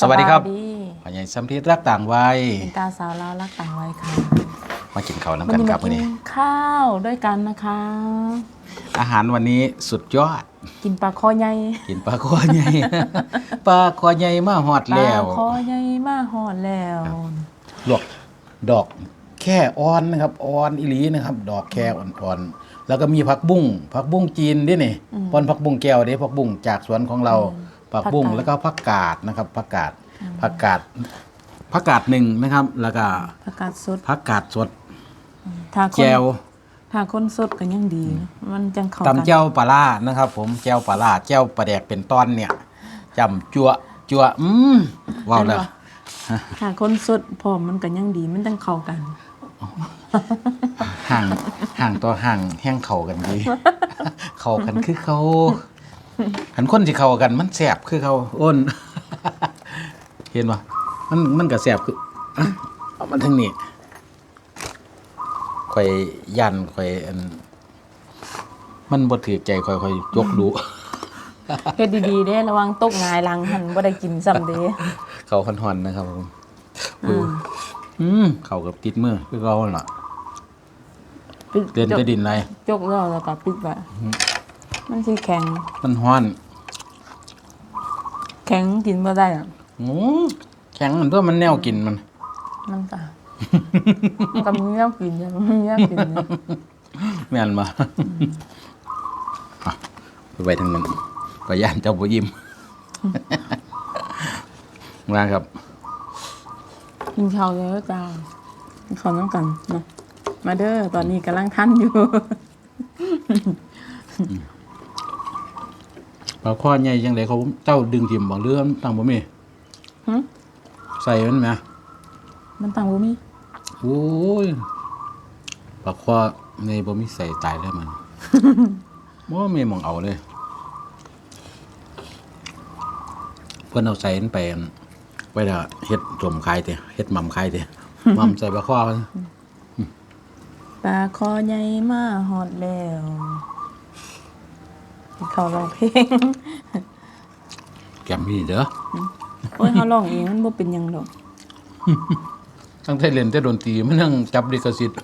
สวัสดีครับสวัสดีพ่อใหญ่สัมฤทธิ์รักต่างวัยเป็นตาสาวลาวรักต่างวัยค่ะมากินข้าวน้ำวักันนี้คมารับวันกินี้นข้าวด้วยกันนะคะ อาหารวันนี้สุดยอด กินปลาคอใหญ่ กินปลาคอใหญ่ ปลาคอใหญ่มาหอดปลาแล้วคอใหญ่มาหอดแล้วลวกดอกแค่อ่อนนะครับอ่อนอิลีนะครับ ดอกแค่อ่อนๆแล้วก็มีผักบุ้งผักบุ้งจีนด้วยนี่ปอนผักบุ้งแก้วเด้ผักบุ้งจากสวนของเรา ผักบุ้งแล้วก็ผักกาดนะครับผักกาดผักกาดผักกาดหนึ่งนะครับ แล้วก็ผักกาดสดผักกาดสดถ้าคนแก้วถ้าคนสดก็ยังดีนะมันจังเข้ากัตำเจ้าปลาล่านะครับ ผมแจ้วปลาล่าแจ้วปลาแดกเป็นตอนเนี่ยจำจั่วจั่วอืมว้าวแล้วถ้าคนสดพร้อมมันก็ยังดีมันจังเข้ากันห่างห่างต่อห่างแห้งเข่ากันดี เข่ากันคือเขา หันคนที่เข่ากันมันแสบคือเขาอ้น เห็นปะมันมันก็แสบคืออะเอามันทั้งนี้ข่อยยันข่อยอัน มันบ่ถือใจข่อยข่อยยกดูเฮ็ดดีๆเด้ระวังตกหงายหลังหันบ่ได้กินซ้ำเด้เขาหอนๆนะครับผมดูอืมเขากับติดมือคือเขาล่ะปิดเล่นจกได้ดินไรจกแล้วแล้วก็ปิดไว้ มันสิแข็ง มันฮ้อน แข็งกินบ่ได้อะอืมแข็งมันตัวมันแนวกินมัน มันก็ มันก็มีแนวกินอยู่มันมีแนวกินอยู่แม่นมาอะไปไว้ทางนั้นก็ย่านเจ้าบ่ยิ้มมาครับ กินข้าวแล้วจ้ากินข้าวน้ำกันเนาะมาเด้อตอนนี้กำลังทันอยู่ ปลาข้อใหญ่ยังไงเขาเจ้าดึงทิมบอกเรื่องตั้งบ่มีหึใส่มันไหมมันต่างบ่มีโอ้ยปลาข้อในบ่มีใส่ตายแล้วมันบ่มีหมองเอาเลย เพื่อนเอาใส่มันไปอันไว้ละเฮ็ดสมคายเตะเฮ็ดหม่ำคายเตะ หม่ำใส่ปลาข้อมัน ปลาคอใหญ่มาฮอดแล้ว กินข้าวร้องเพลงแกมมีเด้อโอ้ยเฮาร้องเองมันบ่เป็นหยังดอกตั้งแต่เล่นแต่ดนตรีมันยังจับลิขสิทธิ์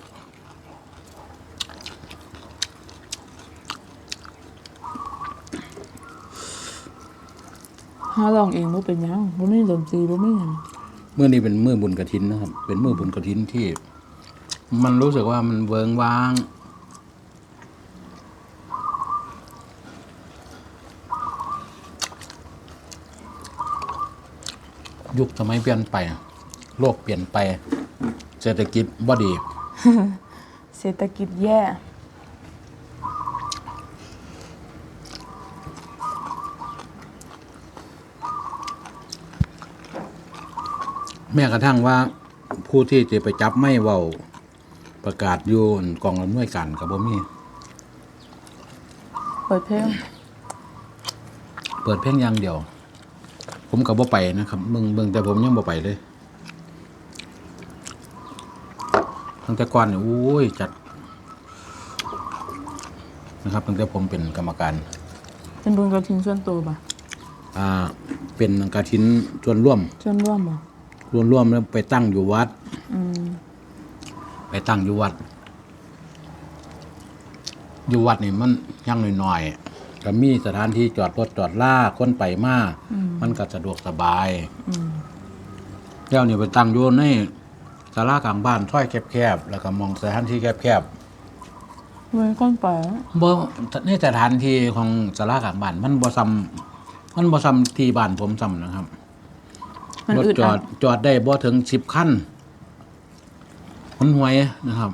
เฮาร้องเองบ่เป็นหยังบ่มีดนตรีบ่มีหยังเมื่อนี้เป็นมื้อบุญกฐินนะครับ เป็นมื้อบุญกฐินที่ มันรู้สึกว่ามันเวิงว้าง ยุคสมัยเปลี่ยนไป โลกเปลี่ยนไป เศรษฐกิจบ่ดี เศรษฐกิจแย่ แม้กระทั่งว่าผู้ที่จะไปจับไม่เว้าประกาศอยู่กองอำนวยการกับบ่มีเปิดเพลง เปิดเพลงอย่างเดียว ผมกับบ่ไปนะครับเบิ่งเบิ่งแต่ผมยังบ่ไปเลยตั้งแต่ก่อนเนี่ยโอ้ยจัด นะครับตั้งแต่ผมเป็นกรรมการเป็นบุญกระถิ่นส่วนตัวบ่อ่าเป็นกฐินส่วนร่วมส่วนร่วมบ่รวมร่วมแล้วไปตั้งอยู่วัดอืมไปตั้งอยู่วัด อยู่วัดนี่มันยังหน่อยๆ ก็มีสถานที่จอดรถจอดล่าคนไปมามันก็สะดวกสบาย อืมแล้วนี่ไปตั้งอยู่ในศาลากลางบ้านถ้อยแคบๆ แล้วก็มองสถานที่แคบเว้ยก้นไปอะๆบ่ในสถานที่ของศาลากลางบ้านมันบ่ซ้ำมันบ่ซ้ำที่บ้านผมซ้ำนะครับ มันรถอึดจออัดดจอดได้บ่ถึง10คันมันห่วยนะครับ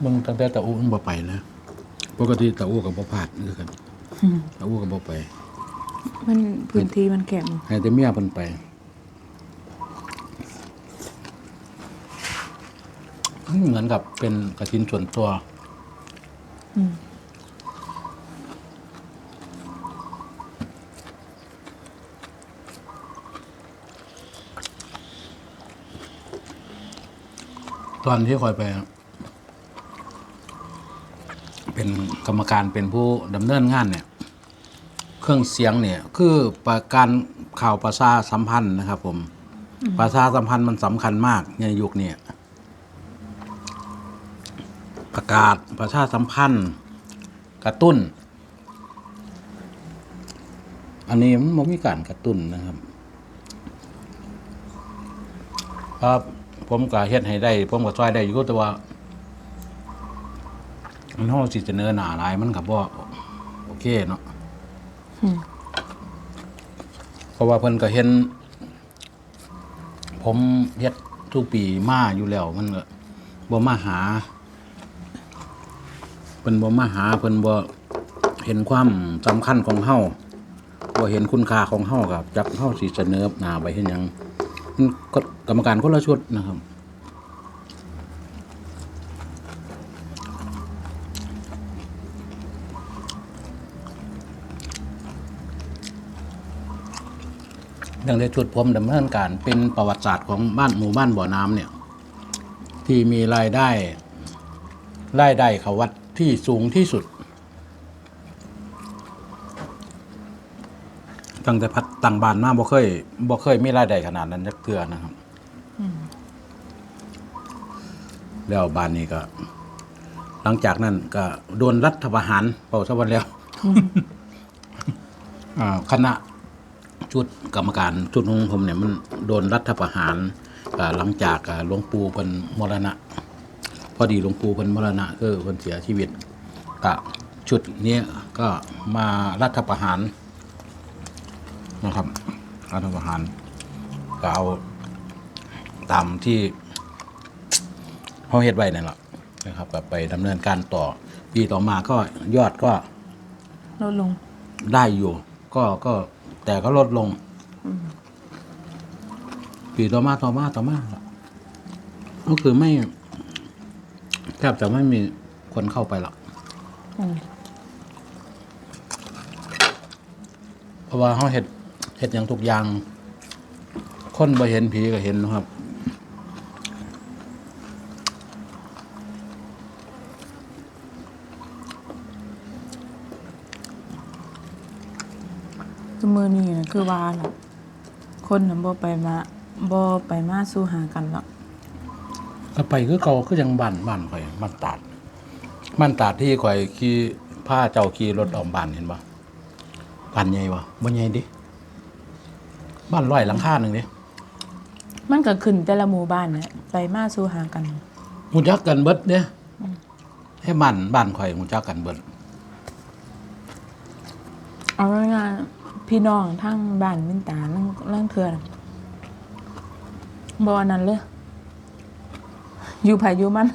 เบิ่งตั้งแต่ตะอูมันบ่ไปเลยปกติตะอูก็บ่พลาดคือกันตะอูก็บ่ไป มันพื้นที่มันแคบให้แต่เมียเพิ่นไป เหมือนกับเป็นกระถินส่วนตัว อืมตอนที่คอยไป เป็นกรรมการเป็นผู้ดำเนินงานเนี่ยเครื่องเสียงเนี่ยคือประการข่าวประชาสัมพันธ์นะครับ ผมประชาสัมพันธ์มันสำคัญมากในยุคนี้ประกาศประชาสัมพันธ์ กระตุ้น อันนี้มันบ่มีการกระตุ้นนะครับครับผมก็เฮ็ดให้ได้ ผมก็ช่วยได้อยู่แต่ว่า มันเฮาสิเสนอหน้าหลายมันก็บ่โอเคเนาะอืมเพราะว่าเพิ่นก็เห็น ผมเฮ็ดทุกปีมาอยู่แล้ว มันก็บ่มาหาเพิ่นบ่มาหาเพิ่นบ่เห็นความสำคัญของเฮาบ่เห็นคุณค่าของเฮากับจักเฮาสิเสนอหน้าไปเฮ็ดหยังมันก็กรรมการคนละชุดนะครับ ดังในชุดผมดำเนินการเป็นประวัติศาสตร์ของบ้านหมู่บ้านบ่อน้ำเนี่ยที่มีรายได้รายได้เขาวัดที่สูงที่สุด ตั้งแต่พัดตั้งบ้านมาบ่เคยบ่เคยมีรายได้ขนาดนั้นจักเทื่อนะครับแล้วบ้านนี้ก็ หลังจากนั้นก็โดนรัฐประหารเป่าสวรรค์แล้วอ่าคณะ ชุดกรรมการชุดของผมเนี่ยมันโดนรัฐประหารอ่าหลังจากอ่าหลวงปู่เพิ่นมรณะ พอดีหลวงปู่เพิ่นมรณะคือเพิ่นเสียชีวิตก็ชุดเนี้ยก็มารัฐประหารนะครับรัฐประหารก็เอาตามที่เขาเฮ็ดไว้นั่นแหละนะครับก็ไปดำเนินการต่อปีต่อมาก็ยอดก็ลดลงได้อยู่ ก็ก็ แต่ก็ลดลงปีต่อมาต่อมาต่อมาก็คือไม่แทบจะไม่มีคนเข้าไปหรอกเพราะว่าเขาเห็ดเห็ดอย่างทุกอย่าง คนบ่เห็นผีก็เห็นนะครับ ซุมือนี่นะคือว่าน่ะคนน่ะบ่ไปมาบ่ไปมาสู้หากันหรอกก็ไปคือเก่าคือยังบ้านบ้านข่อยบ้านตาดบ้านตาดที่ข่อยขี่ผ้าเจ้าขี่รถออมบ้านเห็นปะบ้านใหญ่ปะบ่ใหญ่ดิบ้านร้อยหลังคาหนึ่งดิมันก็ขึ้นแต่ละหมู่บ้านน่ะไปมาสู้หากันหูจักกันเบิดเนี่ยให้บ้านบ้านข่อยหูจักกันเบิดเอาง่ายๆ พี่น้องทั้งบ้านมินตาลังลังเทื่อน่ะบ่อันนั้นเลย อยู่ไผอยู่มัน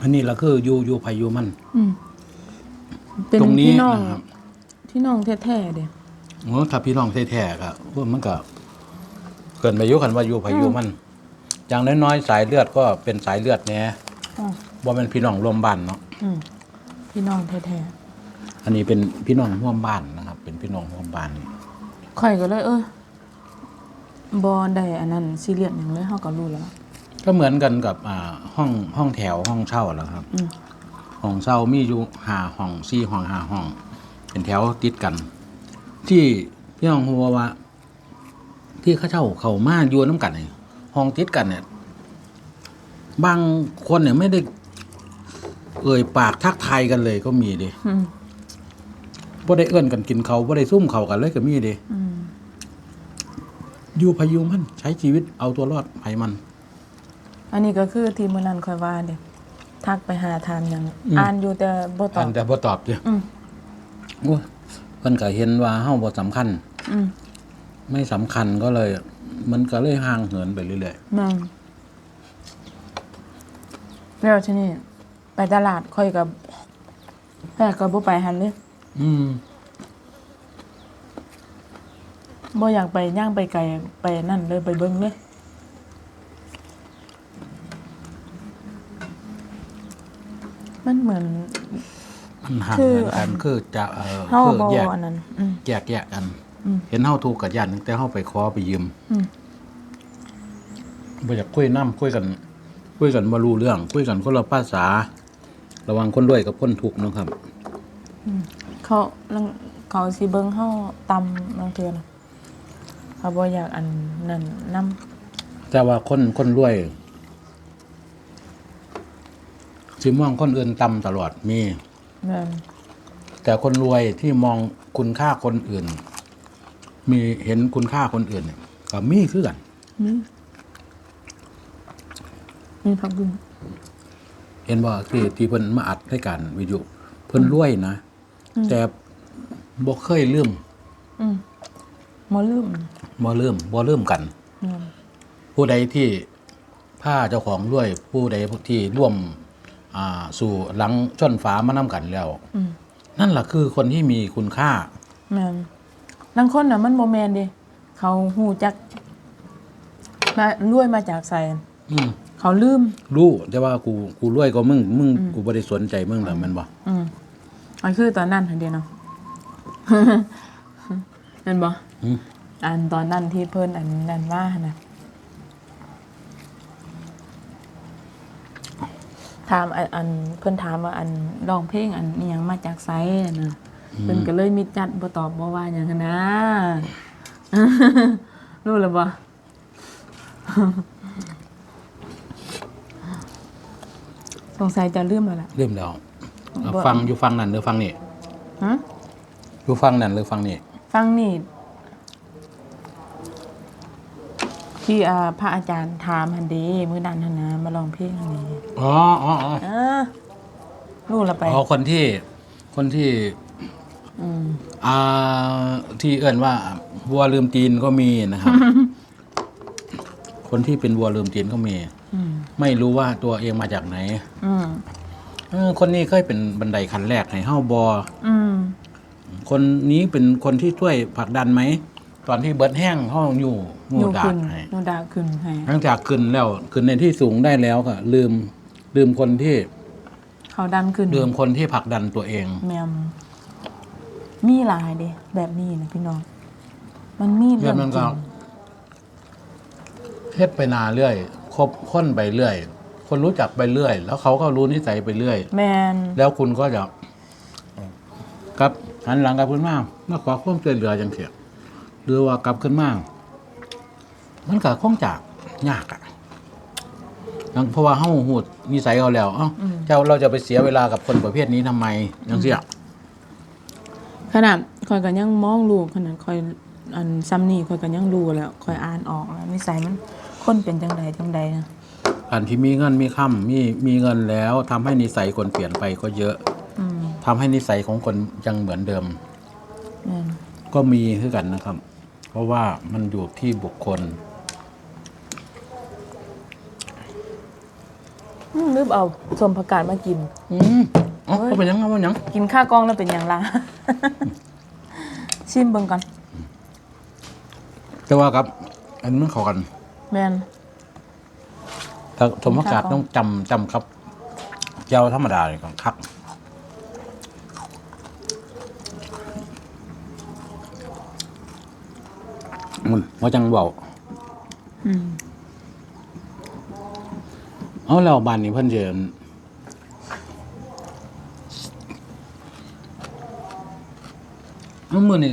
อันนี้ละคืออยู่อยู่ไผอยู่มัน อืมเป็นตรงนี้พี่น้องนะครับ พี่น้องแท้ๆเด้โอ้ถ้าพี่น้องแท้ๆก็พวกมันก็เกินไปอยุคันว่าอยู่ไผอยู่มัน อย่างน้อยๆสายเลือดก็เป็นสายเลือดแหน่ อ๋อบ่เป็นพี่น้องร่วมบ้านเนาะ อืม พี่น้องแท้อันนี้เป็นพี่น้องร่วมบ้านนะครับ เป็นพี่น้องร่วมบ้านนี่ๆข่อยก็เลย เออบ่ได้อันนั้นซีเรียสหยังเลยเฮาก็รู้แล้ว ก็เหมือนกันกับอ่าห้องห้องแถวห้องเช่าแหล้วครับอืม ห้องเช่ามีอยู่ห้าห้องสี่ห้องห้าห้อง เป็นแถวติดกัน ที่พี่น้องหัวาว่า ที่เข้าเช่าเขามาอยู่น้ำกันเนี่ยห้องติดกันเนี่ย บางคนเนี่ยไม่ได้ เอ่ยปากทักทายกันเลยก็มีเดิอืมบ่ได้เอื้อนกันกินเขาบ่ได้ซุ่มเขากันเลยก็มีเดิอืมอยู่พายุมันใช้ชีวิตเอาตัวรอดไผมัน อันนี้ก็คือที่มื้อนั้นข่อยว่าเด้ทักไปหาถามหยังอืม อ่านอยู่แต่บ่ตออับ นแต่บ่ตอบเด้อืม โอ้ยเพิ่นก็เห็นว่าเฮาบ่สำคัญ อืมไม่สำคัญก็เลย มันก็เลยห่างเหินไปเรื่อยแม่นแล้วทีนี้ ไปตลาดข่อยก็แพ้ก็บ่ไปหันเลยๆอืมบ่อยากไปย่างไปไกลไปนั่นเลยไปเบิ่งเลยมันเหมือน มันห่างคือเหินกันคือจะเออเฮาคือบ่แยกอันนั้น อืม แยกแยกกัน อืม เห็นเฮาถูกกับญาติตั้งแต่เฮาไปขอไปยืมอืมบ่อยากคุยน้ำคุยกัน คุยกันบ่รู้เรื่อง คุยกันคนละภาษา ระวังคนรวยกับคนทุกข์เนาะครับ เขาลังเขาสิเบิ่งเฮาตำบางเทื่อนะเขาบ่อยากอันนั้นนำแต่ว่าคนคนรวยสิมองคนอื่นต่ำตลอดมีแม่นแต่คนรวยที่มองคุณค่าคนอื่น มีเห็นคุณค่าคนอื่นเนี่ยก็มีคือกันมีมีผักบุ้ง เห็นว่าที่ที่เพิ่นมาอัดให้การวิดีโอเพิ่นรวยนะ แต่บ่เคยลืมอืมบ่ลืมบ่ลืมบ่ลืมกันแม่นผู้ใดที่ผ้าเจ้าของรวย ผู้ใดที่ร่วมอ่าสู่หลังชนฝามานํกันแล้วอืมนั่นล่ะคือคนที่มีคุณค่าแม่นบางคนน่ะ มันบ่แม่นเด้เขาฮู้จักมารวยมาจากไสอืม เขาลืม รู้แต่ว่ากูกูรวยก็มึงมึงกูบ่ได้สนใจมึงแล้วแม่นบ่อืมมันคือตอนนั้นทันเดียวเนาะ เห็นบ่อืมอันตอนนั้นที่เพิ่นอันนั้นว่าหั่นนะถามอันอันเพิ่นถามว่าอันร้องเพลงอันอิหยังมาจากไสน่ะนะเพิ่นก็เลยมีจัดบ่ตอบบ่ว่าหยังหั้นนะ รู้แล้วบ่ สงสัยจะลืมแล้วล่ะเริ่มแล้วเอาบ่ ฟังอยู่ฟังนั่นหรือฟังนี่ฮะอยู่ฟังนั่นหรือฟังนี่ฟังนี่ที่อ่าพระอาจารย์ถามหันเดีมื้อนั้นหันนะมาลองเพลงหันนี้อ๋ออ๋ออ๋ออ่ารู้ละไป อ๋อคนที่คนที่อืมอ่าที่เอิ่นว่าวัวลืมตีนก็มีนะครับ คนที่เป็นวัวลืมตีนก็มีอืม ไม่รู้ว่าตัวเองมาจากไหนอืมเออคนนี้เคยเป็นบันไดขั้นแรกให้เฮาบออืมคนนี้เป็นคนที่ช่วยผลักดันไหม ตอนที่เบิดแห้งเฮาอยู่หหมู่นูดาขึ้ดนให้หนูดาขึ้นให้หลังจากขึ้นแล้วขึ้นในที่สูงได้แล้วก็ลืม ลืมคนที่ เขาดันขึ้นลืมคนที่ผลักดันตัวเองแมมมีหลายเด้แบบนี้นะพี่น้อง มันมีเรื่เรื่อองงนั้นจก็ริงเฮ็ดไปนาเรื่อย คบค้นไปเรื่อย คนรู้จักไปเรื่อย แล้วเขาก็รู้นิสัยไปเรื่อย แมนแล้วคุณก็จะกลับหันหลังกลับขึ้นมามาขอความช่วยเหลือจังเสียหรือว่ากลับขึ้นมามันก็คงจากยากอะยังเพราะว่าเฮาหูดนิสัยเขาแล้วเอ้าเจ้าเราจะไปเสียเวลากับคนประเภทนี้ทำไมจังเสียขนาดคอยกันยังมองลูกขนาดคอยอันซ้ำนี่คอยกันยังรู้แล้วคอยอ่านออกแล้วนิสัยมัน คนเป็นจังใดจังใดนะอันที่มีเงินมีค่ำมีมีเงินแล้วทำให้นิสัยคนเปลี่ยนไปก็เยอะอืมทำให้นิสัยของคนยังเหมือนเดิม แม่นก็มีคือกันนะครับ เพราะว่ามันอยู่ที่บุคคล อืมลืมเอาสมผักกาดมากิน อืมอ๋อเขาเป็นยังไงวะยังกินข้าวกล้องแล้วเป็นอย่างไร ชิมเบิ่งก่อน แต่ว่าครับ อันนี้มันเข้ากัน แมนถ้าสมประกาศต้องจำจำครับ เจ้าธรรมดาเลยก่อนครับมันว่าจังเบาอืมเอาแล้วบ้านนี้เพิ่นเจนเอามื่อนี่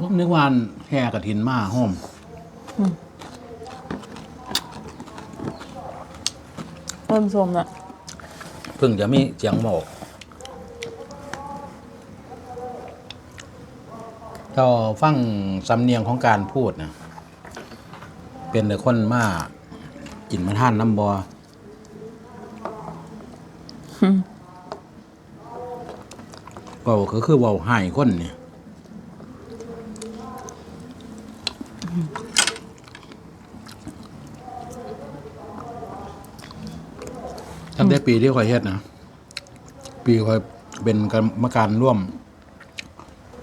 ผมนึกว่าแห่กระถินมาห้อม เริ่มชมละเพิ่งจะมีเสียงหมอกก็ฟังสำเนียงของการพูดนะเป็นแต่คนมากินมาท่านน้ำบอก็คือคือเว่าหายคนเนี่ย ตั้งแต่ปีที่คอยเฮ็ดนะปีคอยเป็นกรรมการร่วม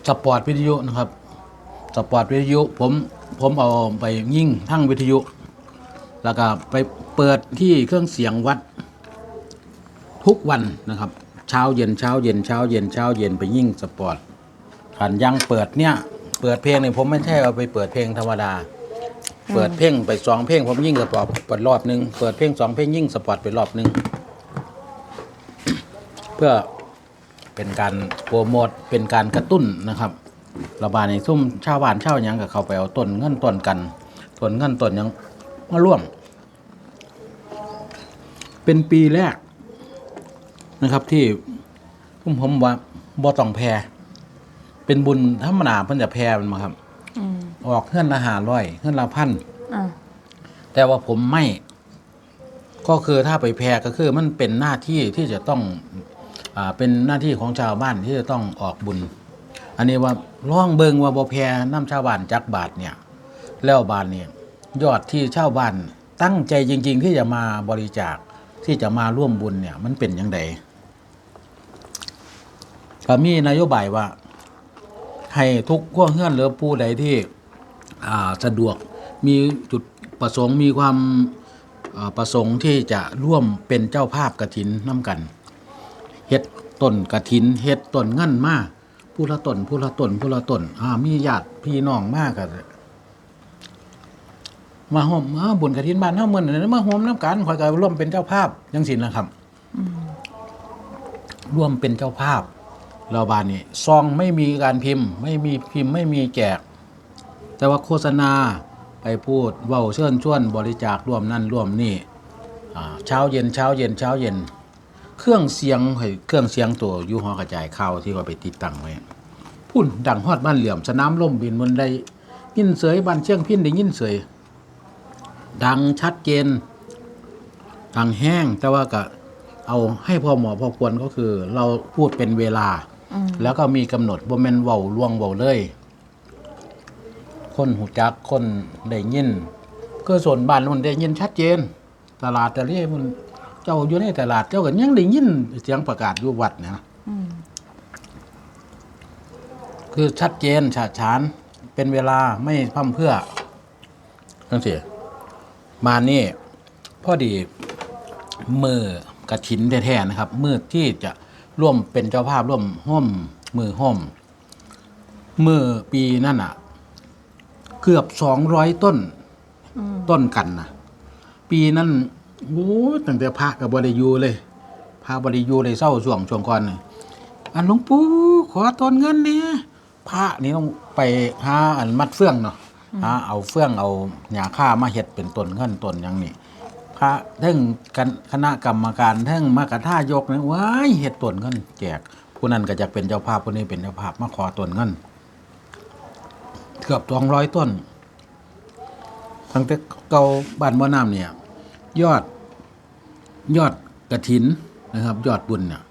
สปอร์ตวิทยุนะครับสปอร์ตวิทยุ ผมผมเอาไปยิ่งทั้งวิทยุ แล้วก็ไปเปิดที่เครื่องเสียงวัด ทุกวันนะครับ เช้าเย็นเช้าเย็นเช้าเย็นเช้าเย็นไปยิ่งสปอร์ตขันยังเปิดเนี่ย เปิดเพลงเนี่ยผมไม่ใช่เอาไปเปิดเพลงธรรมดา เปิดเพลงไปสองเพลงผมยิ่งสปอร์ตเปิดรอบหนึ่งเปิดเพลงสองเพลงยิ่งสปอร์ตไปรอบหนึ่ง เพื่อเป็นการโปรโมทเป็นการกระตุ้นนะครับ ระบาดในซุ่มชาวบ้านชาวหยังกับเขาไปเอาต้นเงินต้นกันต้นเงินต้นหยังมาร่วม เป็นปีแรกนะครับ ที่ผมผมว่าบ่ต้องแพรเป็นบุญธรรมดาเพิ่นจะแพรมันมาครับอืมออกเงื่อนละหาร้อยเงื่อนละพันอะแต่ว่าผมไม่ ก็คือถ้าไปแพรก็คือมันเป็นหน้าที่ที่จะต้องอ่า เป็นหน้าที่ของชาวบ้านที่จะต้องออกบุญ อันนี้ว่าล่องเบิงว่าบ่แพรน้ำชาวบ้านจักบาทเนี่ยแล้วบาทเนี่ยยอดที่ชาวบ้านตั้งใจจริง ๆ ที่จะมาบริจาคที่จะมาร่วมบุญเนี่ยมันเป็นยังไงก็มีนโยบายว่า ให้ทุกขั้วเฮือนหรือผู้ใดที่อ่าสะดวกมีจุดประสงค์มีความประสงค์ที่จะร่วมเป็นเจ้าภาพกระถินน้ำกัน เฮ็ดต้นกระถินเฮ็ดต้นเงินมาผู้ละต้นผู้ละต้นผู้ละต้นอ่ามีญาติพี่น้องมากกันมาห่มมาบุญกระถินบ้านเฮามื้อนั้นมาห่มน้ำกันข่อยก็ร่วมเป็นเจ้าภาพจังซี่นะครับร่วมเป็นเจ้าภาพเราบานนี้ซองไม่มีการพิมพ์ ไม่มีพิมพ์ไม่มีแจก แต่ว่าโฆษณาไปพูดเว้าเชิญชวนบริจาคร่วมนั่นร่วมนี่อ่าเช้าเย็นเช้าเย็นเช้าเย็น เครื่องเสียงให้เครื่องเสียงตัวอยู่หอกระจายข่าวที่ว่าไปติดตั้งไว้พุ่นดังฮอดบ้านเหลื่อมสนามล่มบินบนได้ยินเสยบ้านเชียงพินได้ยินเสยดังชัดเจนดังแห้งแต่ว่าก็เอาให้พอเหมาะพอควรก็คือ เราพูดเป็นเวลาอืมแล้วก็มีกำหนดบ่แม่นเว้าล่วงเว้าเลย คนหูจักคนได้ยินก็ส่วนบ้านมันได้ยินชัดเจน ตลาดแต่เรียมัน เจ้าอยู่ในตลาดเจ้าก็ยังได้ยินเสียงประกาศอยู่วัดเนะอืมคือชัดเจนฉาดฉาน เป็นเวลาไม่พร่ำเพรื่อทั้งสี่มานี่พอดีมือกระถินแท้ๆนะครับ มือที่จะร่วมเป็นเจ้าภาพร่วมห้อมมือห้อมมือปีนั่นอะ เกือบสองร้อยต้นอืมต้นกันนะปีนั้น โอ้ยตั้งแต่พระกับบริยูเลยพระบริยูเลยเศร้าช่วงช่วงก่อนน่ะอันหลวงปู่ขอต้นเงินเนี่ยพระนี่ต้องไปหาอันมัดเฟื่องเนาะหาเอาเฟื่องเอาหญ้าค่ามาเฮ็ดเป็นต้นเงินต้นหยังนี่พระเทั้งกันคณะกรรมการเทั้งมากระท่ายกนะว้ายเฮ็ดต้นเงินแจกผู้นั้นก็จะเป็นเจ้าภาพผู้นี้เป็นเจ้าภาพมาขอต้นเงินเกือบสองร้อยต้น ตั้งแต่เก่าบ้านบ่อน้ำเนี่ย ยอด ยอดกระถินนะครับ ยอดบุญเนี่ย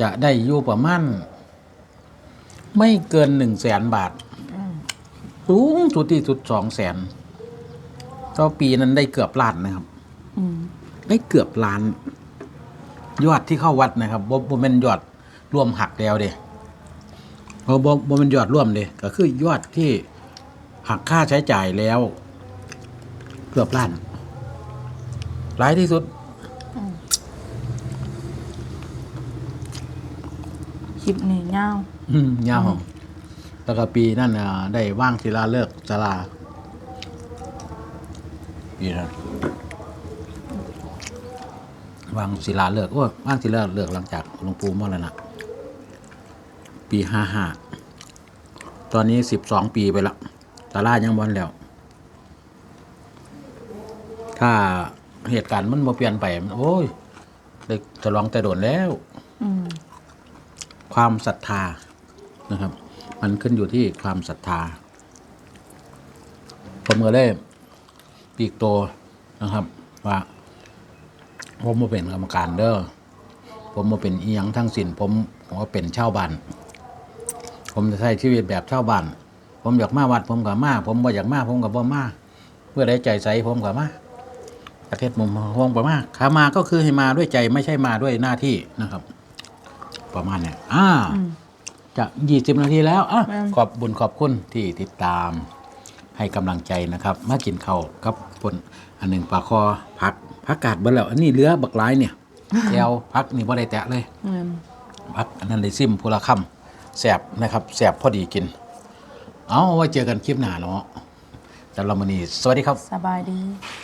จะได้อยู่ประมาณไม่เกินหนึ่งแสนบาทสูงสุดที่สุดสองแสนต่อปีนั้นได้เกือบล้านนะครับได้เกือบล้าน ยอดที่เข้าวัดนะครับบ่บ่เป็นยอดรวมหักแล้วเด้บ่บ่บ่เป็นยอดร่วมเด้ก็คือยอดที่หักค่าใช้จ่ายแล้ว เกือบล้านหลายที่สุด คลิปนี้ยาวอืมยาว แล้วก็ปีนั่นน่ะได้ว่างศิลาเลิกษ์ศาลาปีนั้นว่างศิลาเลิกษ์โอ้ยว่างศิลาเลิกษ์หลังจากหลวงปู่มรณะปีห้าห้าตอนนี้สิบสองปีไปแล้วศาลายังบอนแล้ว ถ้าเหตุการณ์มันมาเปลี่ยนไปมันโอ้ยได้จะลองแต่โดนแล้ว อืม ความศรัทธานะครับ มันขึ้นอยู่ที่ความศรัทธา ผมก็เลยปีกโตนะครับ ว่าผมมาเป็นกรรมการเด้อผมมาเป็นอียังทั้งสินผมผมว่าเป็นเช่าบ้านผมจะใช้ชีวิตแบบเช่าบ้านผมอยากมาวัดผมกับมา ผมบ่อยากมาผมกับบ่มาเมื่อได้ใจใสผมกับมาประเทศมุมผมกับมาขามาก็คือให้มาด้วยใจไม่ใช่มาด้วยหน้าที่นะครับ ประมาณเนี้ยอ่าอืมจะยี่สิบนาทีแล้วอะแม่นขอบบุญขอบคุณที่ติดตาม ให้กำลังใจนะครับ มากินข้าวกับปนอันหนึ่งปลาคอพักพักกาดเบิ้แล้วอันนี้เหลือบักหลายเนี่ยแก้วพักนี่บ่ได้แตะเลยเงินพักอันนั้นเลยซิมพูละคำแสบนะครับแสบพอดีกิน เอาไว้เจอกันคลิปหน้าเนาะแต่เรามานี้สวัสดีครับ สบายดีส